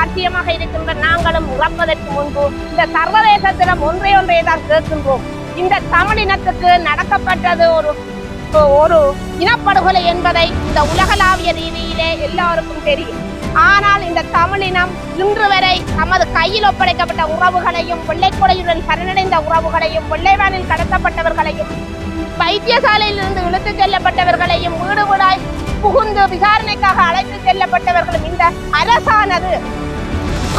சாட்சியமாக இருக்கின்ற நாங்களும் இறப்பதற்கு முன்பு இந்த சர்வதேசத்திடம் ஒன்றே ஒன்றே தான் கேட்கின்றோம். இந்த தமிழினத்துக்கு நடக்கப்பட்டது ஒரு ஒரு இனப்படுகொலை என்பதை இந்த உலகளாவிய ரீதியிலே எல்லாருக்கும் தெரியும். ஆனால் இந்த தமிழினம் இன்று வரை தமது கையில் ஒப்படைக்கப்பட்ட உறவுகளையும் வெள்ளைக்கொலையுடன் சரணடைந்த உறவுகளையும் வெள்ளைவானில் கடத்தப்பட்டவர்களையும் வைத்தியசாலையில் இருந்து இழுத்துச் செல்லப்பட்டவர்களையும் வீடு வீடாய் புகுந்து விசாரணைக்காக அழைத்து செல்லப்பட்டவர்களும் இந்த அரசானது.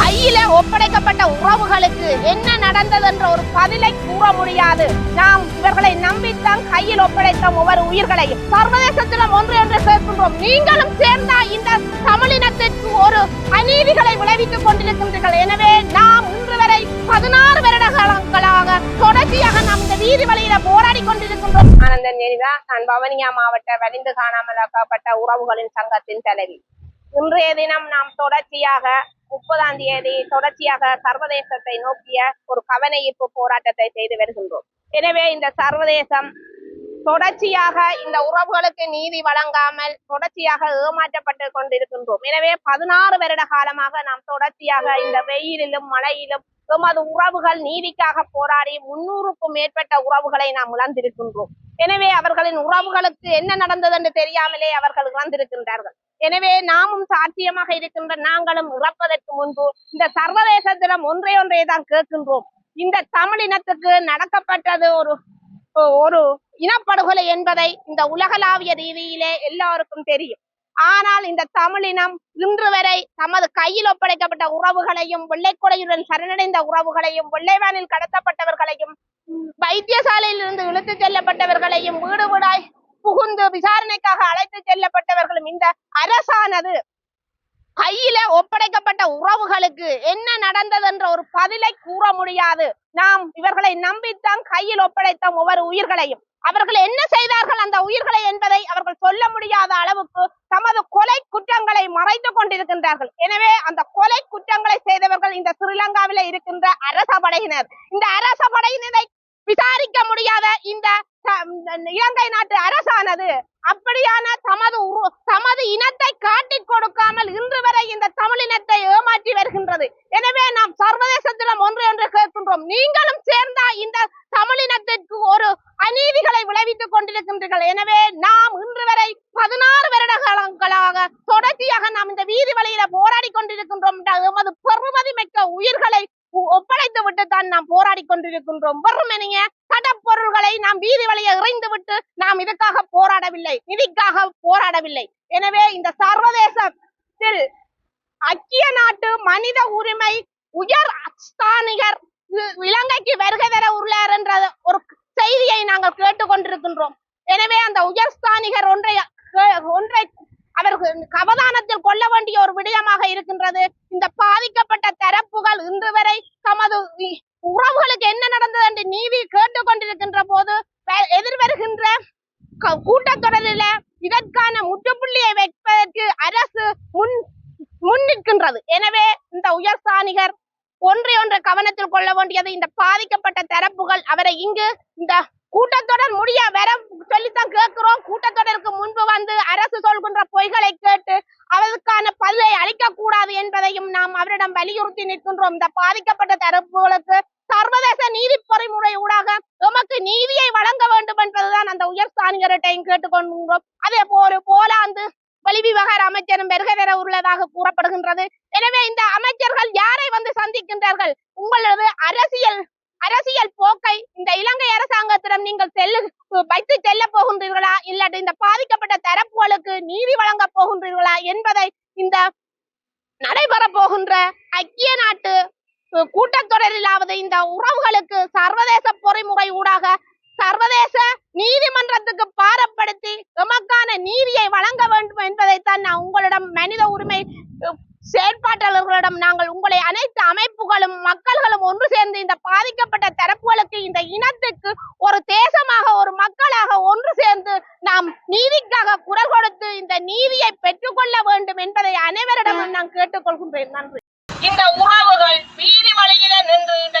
கையில ஒப்படைக்கப்பட்ட உறவுகளுக்கு என்ன நடந்தது என்ற ஒரு பதிலை கூற முடியாது. நாம் இவர்களை நம்பித்தான் கையில் ஒப்படைத்தோம் ஒவ்வொரு உயிர்களையும். சர்வதேசத்திலும் ஒன்று என்று சேர்க்கின்றோம். நீங்களும் சேர்ந்தா இந்த தமிழினத்திற்கு ஒரு அநீதிகளை விளைவித்துக் கொண்டிருக்கின்றீர்கள். எனவே நாம் இன்று வரை பதினாறு வருட காலங்களாக தொடர்ச்சியாக நாம் இந்த வீதி வழியில போராடி கொண்டிருக்கின்றோம். ஆனந்தன் நேரிதா நான் பவனியா மாவட்ட வலிந்து காணாமலாக்கப்பட்ட உறவுகளின் சங்கத்தின் தலைவி. இன்றைய தினம் நாம் தொடர்ச்சியாக முப்பதாம் தேதி தொடர்ச்சியாக சர்வதேசத்தை நோக்கிய ஒரு கவன ஈர்ப்பு போராட்டத்தை செய்து வருகின்றோம். எனவே இந்த சர்வதேசம் தொடர்ச்சியாக இந்த உறவுகளுக்கு நீதி வழங்காமல் தொடர்ச்சியாக ஏமாற்றப்பட்டு கொண்டிருக்கின்றோம். எனவே பதினாறு வருட காலமாக நாம் தொடர்ச்சியாக இந்த வெயிலிலும் மழையிலும் எமது உறவுகள் நீதிக்காக போராடி முன்னூறுக்கும் மேற்பட்ட உறவுகளை நாம் இழந்திருக்கின்றோம். எனவே அவர்களின் உறவுகளுக்கு என்ன நடந்தது என்று தெரியாமலே அவர்கள் இழந்திருக்கின்றார்கள். எனவே நாமும் சாட்சியமாக இருக்கின்ற நாங்களும் இறப்பதற்கு முன்பு இந்த சர்வதேசத்திடம் ஒன்றே ஒன்றே தான் கேட்கின்றோம். இந்த தமிழினத்துக்கு நடக்கப்பட்டது ஒரு ஒரு இனப்படுகொலை என்பதை இந்த உலகளாவிய ரீதியிலே எல்லாருக்கும் தெரியும். ஆனால் இந்த தமிழினம் இன்று வரை தமது கையில் ஒப்படைக்கப்பட்ட உறவுகளையும் வெள்ளைக்கொடையுடன் சரணடைந்த உறவுகளையும் வெள்ளைவானில் கடத்தப்பட்டவர்களையும் வைத்தியசாலையில் இருந்து இழுத்துச் செல்லப்பட்டவர்களையும் வீடு வீடாய் புகுந்து விசாரணைக்காக அழைத்து செல்லப்பட்டவர்களும் இந்த அரசானது. கையில ஒப்படைக்கப்பட்ட உறவுகளுக்கு என்ன நடந்தது என்ற ஒரு பதிலை கூற முடியாது. நாம் இவர்களை நம்பித்தான் கையில் ஒப்படைத்தோம் ஒவ்வொரு உயிர்களையும். அவர்கள் என்ன செய்தார்கள்? அந்த உயிர்களை என்பதை அவர்கள் சொல்ல முடியாத அளவுக்கு தமது கொலை குற்றங்களை மறைத்து கொண்டிருக்கின்றார்கள். எனவே அந்த கொலை குற்றங்களை செய்தவர்கள் இந்த ஸ்ரீலங்காவில இருக்கின்ற அரச படையினர் இந்த அரச படையினரை விசாரிக்க முடியாத இந்த இலங்கை நாட்டு அரசானது அப்படியான தமது தமது இனத்தை காட்டிக் கொடுக்காமல் இன்று வரை இந்த தமிழினத்தை ஏமாற்றி வருகின்றது. எனவே நாம் சர்வதேசத்திடம் ஒன்று என்று கேட்கின்றோம். நீங்களும் சேர்ந்தா இந்த தமிழினத்திற்கு ஒரு அநீதிகளை விளைவித்துக் கொண்டிருக்கின்றீர்கள். எனவே நாம் இன்று வரை பதினாறு வருட காலங்களாக தொடர்ச்சியாக நாம் இந்த வீதி வழியில போராடி கொண்டிருக்கின்றோம். என்ற எமது பெருமதி மிக்க உயிர்களை ஒ- தான் நாம் போராடி கொண்டிருக்கின்றோம். வெறுமனைய கடப்பொருள்களை நாம் வீதி வழியை இறைந்து விட்டு நாம் இதுக்காக போராடவில்லை. நிதிக்காக போராடவில்லை. எனவே இந்த சர்வதேசத்தில் ஐக்கிய நாட்டு மனித உரிமை உயர் ஸ்தானிகர் இலங்கைக்கு வருகை தர உள்ளார் என்ற ஒரு செய்தியை நாங்கள் கேட்டுக்கொண்டிருக்கின்றோம் எனவே அந்த உயர் ஸ்தானிகர் ஒன்றை ஒன்றை அவர்கள் அவதானத்தில் கொள்ள வேண்டிய ஒரு விடயமாக இருக்கின்றது. இந்த பாதிக்கப்பட்ட தரப்புகள் இன்று வரை தமது உறவுகளுக்கு என்ன நடந்தது என்று நீதி கேட்டுக்கொண்டிருக்கின்ற போது எதிர்வருகின்ற க- கூட்டத்தொடரில இதற்கான முற்றுப்புள்ளியை வைப்பதற்கு அரசு முன் முன்னிற்கின்றது எனவே இந்த உயர்ஸ்தானிகர் ஒன்றை ஒன்றை கவனத்தில் கொள்ள வேண்டியது இந்த பாதிக்கப்பட்ட தரப்புகள் அவரை இங்கு இந்த கூட்டத்தொடர் முடிய வர சொல்லித்தான் கேட்கிறோம் கூட்டத்தொடருக்கு முன்பு வந்து அரசு சொல்கின்ற பொய்களை கேட்டு அவருக்கான பதிலை அளிக்க கூடாது என்பதையும் நாம் அவரிடம் வலியுறுத்தி நிற்கின்றோம் இந்த பாதிக்கப்பட்ட தரப்புகளுக்கு சர்வதேச நீதி பொறிமுறை ஊடாக எமக்கு நீதியை வழங்க வேண்டும் என்பதுதான் அந்த உயர் ஸ்தானிகர்கிட்டையும் கேட்டுக்கொள்கின்றோம் அதே போல போலாந்து வெளிவிவகார அமைச்சரும் வருகை தர உள்ளதாக கூறப்படுகின்றது. எனவே இந்த அமைச்சர்கள் யாரை வந்து சந்திக்கின்றார்கள்? உங்களது அரசியல் அரசியல் போக்கை இந்த இலங்கை அரசாங்கத்திடம் நீங்கள் செல்லு வைத்து செல்ல போகின்றீர்களா? இல்லாட்டி இந்த பாதிக்கப்பட்ட தரப்புகளுக்கு நீதி வழங்க போகின்றீர்களா என்பதை இந்த நடைபெற போகின்ற ஐக்கிய நாட்டு கூட்டத்தொடரிலாவது இந்த உறவுகளுக்கு சர்வதேச பொறிமுறை ஊடாக சர்வதேச நீதிமன்றத்துக்கு பாரப்படுத்தி எமக்கான நீதியை வழங்க வேண்டும் என்பதைத்தான் நான் உங்களிடம் மனித உரிமை செயற்பாட்டாளர்களிடம் நாங்கள் உங்களை அனைத்து அமைப்புகளும் மக்கள்களும் ஒன்று சேர்ந்து இந்த பாதிக்கப்பட்ட தரப்புகளுக்கு இந்த இனத்துக்கு ஒரு தேசமாக ஒரு மக்களாக ஒன்று சேர்ந்து நாம் நீதிக்காக குரல் கொடுத்து இந்த நீதியை பெற்றுக்கொள்ள வேண்டும் என்பதை அனைவரிடமும் நான் கேட்டுக்கொள்கின்றேன். நன்றி. இந்த உறவுகள் வீதி வழியில நின்று இந்த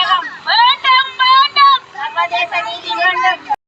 தமிழர் தாயகம் வேண்டும் வேண்டும் சர்வதேச நீதி